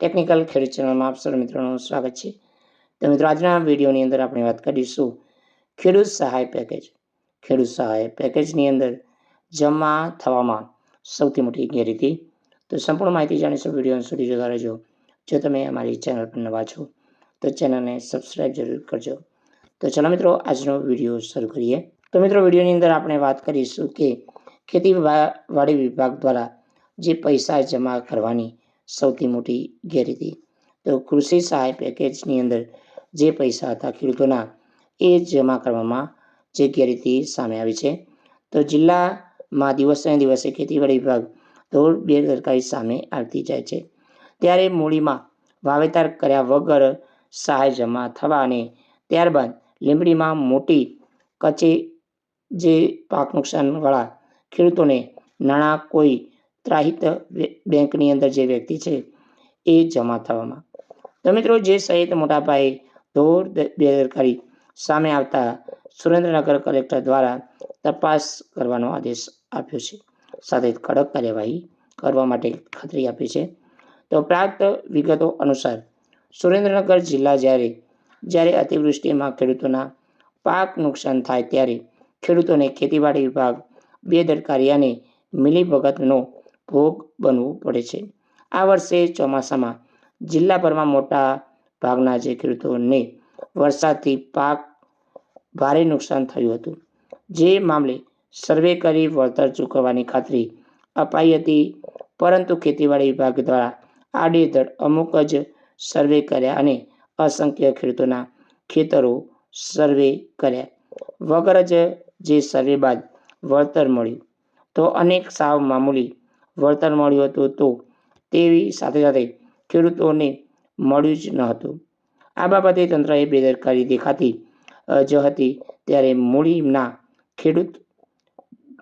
Technical ખેડૂત ચેનલમાં આપ સર્વ મિત્રોનું સ્વાગત છે. તો મિત્રો, આજના વિડીયોની અંદર આપણે વાત કરીશું ખેડૂત સહાય પેકેજ. ખેડૂત સહાય પેકેજની અંદર જમા થવામાં સૌથી મોટી ગેરરીતિ. તો સંપૂર્ણ માહિતી જાણીશું વીડિયો સુધી જોતા રહેજો. જો તમે અમારી ચેનલ પર નવા છો, તો ચેનલને સબસ્ક્રાઈબ જરૂર કરજો. તો ચાલો મિત્રો, આજનો વીડિયો શરૂ કરીએ. તો મિત્રો, વિડીયોની અંદર આપણે વાત કરીશું કે ખેતીવાડી વિભાગ દ્વારા જે પૈસા જમા કરવાની સૌથી મોટી ગેરરીતિ. તો કૃષિ સહાય પેકેજની અંદર જે પૈસા હતા ખેડૂતોના, એ જમા કરવામાં જે ગેરરીતિ સામે આવી છે. તો જિલ્લામાં દિવસે દિવસે ખેતીવાડી વિભાગ ધોળ બેદરકારી સામે આવતી જાય છે. ત્યારે મૂડીમાં વાવેતર કર્યા વગર સહાય જમા થવા અને ત્યારબાદ લીંબડીમાં મોટી કચે જે પાક નુકસાનવાળા ખેડૂતોને નાણાં કોઈ ત્રાહિત બેંકની અંદર જે વ્યક્તિ છે, એ જમા થવામાં. તો મિત્રો, જે સહિત મોટા પાયે ઢોર બેદરકારી સામે આવતા સુરેન્દ્રનગર કલેક્ટર દ્વારા તપાસ કરવાનો આદેશ આપ્યો છે. સાથે કડક કાર્યવાહી કરવા માટે ખાતરી આપી છે. તો પ્રાપ્ત વિગતો અનુસાર, સુરેન્દ્રનગર જિલ્લા જ્યારે જ્યારે અતિવૃષ્ટિમાં ખેડૂતોના પાક નુકસાન થાય ત્યારે ખેડૂતોને ખેતીવાડી વિભાગ બેદરકારી અને મિલીભગતનો ભોગ બનવું પડે છે. આ વર્ષે ચોમાસામાં જિલ્લાભરમાં મોટા ભાગના જે ખેડૂતોને વરસાદથી પાક ભારે નુકસાન થયું હતું. જે મામલે સર્વે કરી વળતર ચૂકવવાની ખાતરી અપાઈ હતી, પરંતુ ખેતીવાડી વિભાગ દ્વારા આડેધડ અમુક જ સર્વે કર્યા અને અસંખ્ય ખેડૂતોના ખેતરો સર્વે કર્યા. વગર જ જે સર્વે બાદ વળતર મળ્યું, તો અનેક સાવ મામૂલી વળતર મળ્યું હતું તો તેવી સાથે સાથે ખેડૂતોને મળ્યું જ ન હતું. આ બાબતે તંત્રએ બેદરકારી દેખાતી જ હતી ત્યારે મૂડીના ખેડૂત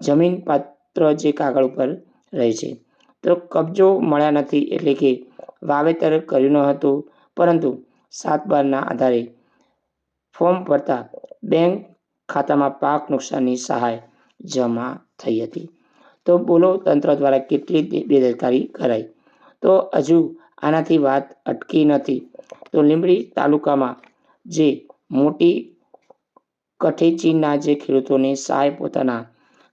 જમીન પાત્ર જે કાગળ ઉપર રહે છે, તો કબજો મળ્યા નથી એટલે કે વાવેતર કર્યું ન હતું. પરંતુ સાત બારના આધારે ફોર્મ ભરતા બેંક ખાતામાં પાક નુકસાનની સહાય જમા થઈ હતી. તો બોલો તંત્ર દ્વારા કેટલી બેદરકારી કરાઈ? તો હજુ આનાથી વાત અટકી નથી. તો લીંબડી તાલુકામાં જે મોટી કઠેચીના જે ખેડૂતોને સહાય પોતાના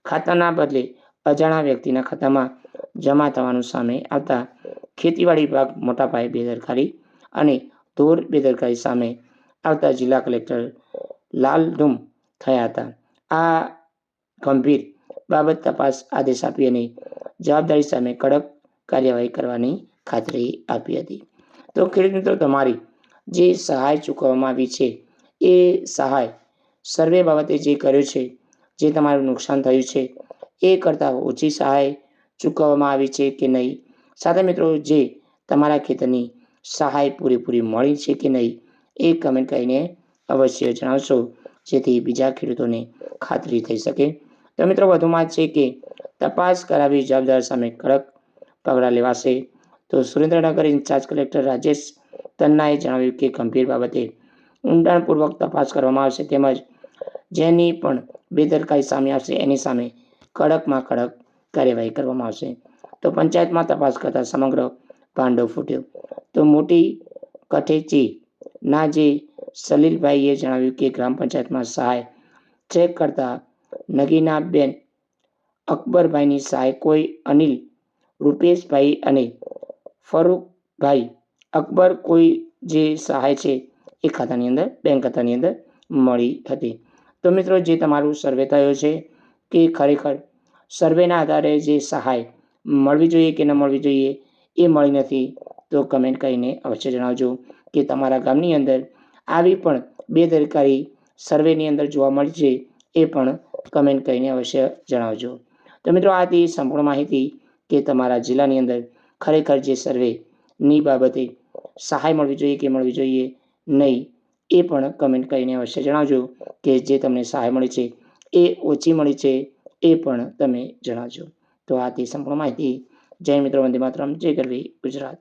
ખાતાના બદલે અજાણા વ્યક્તિના ખાતામાં જમા થવાનું સામે આવતા ખેતીવાડી વિભાગ મોટા પાયે બેદરકારી અને ધોર બેદરકારી સામે આવતા જિલ્લા કલેક્ટર લાલધૂમ થયા હતા. આ ગંભીર બાબત તપાસ આદેશ આપી અને જવાબદારી સામે કડક કાર્યવાહી કરવાની ખાતરી આપી હતી. તો ખેડૂત મિત્રો, તમારી જે સહાય ચૂકવવામાં આવી છે, એ સહાય સર્વે બાબતે જે કર્યું છે, જે તમારું નુકસાન થયું છે, એ કરતાં ઓછી સહાય ચૂકવવામાં આવી છે કે નહીં? સાથે મિત્રો, જે તમારા ખેતરની સહાય પૂરેપૂરી મળી છે કે નહીં, એ કમેન્ટ કરીને અવશ્ય જણાવશો, જેથી બીજા ખેડૂતોને ખાતરી થઈ શકે. તો મિત્રો, વધુમાં છે કે તપાસ કરાવી જવાબદાર સામે કડક પગલાં લેવાશે. તો સુરેન્દ્રનગર ઇન્ચાર્જ કલેક્ટર રાજેશ તન્નાએ જણાવ્યું કે ગંભીર બાબતે ઊંડાણપૂર્વક તપાસ કરવામાં આવશે તેમજ જેની પણ બેદરકારી સામે આવશે એની સામે કડકમાં કડક કાર્યવાહી કરવામાં આવશે. તો પંચાયતમાં તપાસ કરતા સમગ્ર ભાંડો ફૂટ્યો. તો મોટી કઠેચી ના જે સલીલભાઈએ જણાવ્યું કે ગ્રામ પંચાયતમાં સહાય ચેક કરતા નગીનાબેન, અકબરભાઈની સહાય કોઈ અનિલ, રૂપેશભાઈ અને ફરૂખભાઈ. અકબર કોઈ જે સહાય છે એ ખાતાની અંદર, બેંક ખાતાની અંદર મળી હતી. તો મિત્રો, જે તમારું સર્વે થયો છે કે ખરેખર સર્વેના આધારે જે સહાય મળવી જોઈએ કે ન મળવી જોઈએ એ મળી નથી, તો કમેન્ટ કરીને અવશ્ય જણાવજો કે તમારા ગામની અંદર આવી પણ બેદરકારી સર્વેની અંદર જોવા મળી છે એ પણ કમેન્ટ કરીને અવશ્ય જણાવજો. તો મિત્રો આ હતી સંપૂર્ણ માહિતી કે તમારા જિલ્લાની અંદર ખરેખર જે સર્વેની બાબતે સહાય મળવી જોઈએ કે મળવી જોઈએ નહીં, એ પણ કમેન્ટ કરીને અવશ્ય જણાવજો કે જે તમને સહાય મળી છે, એ ઓછી મળી છે, એ પણ તમે જણાવજો. તો આ તે સંપૂર્ણ માહિતી જય મિત્રો, વંદે માતરમ, જય ગરવી ગુજરાત.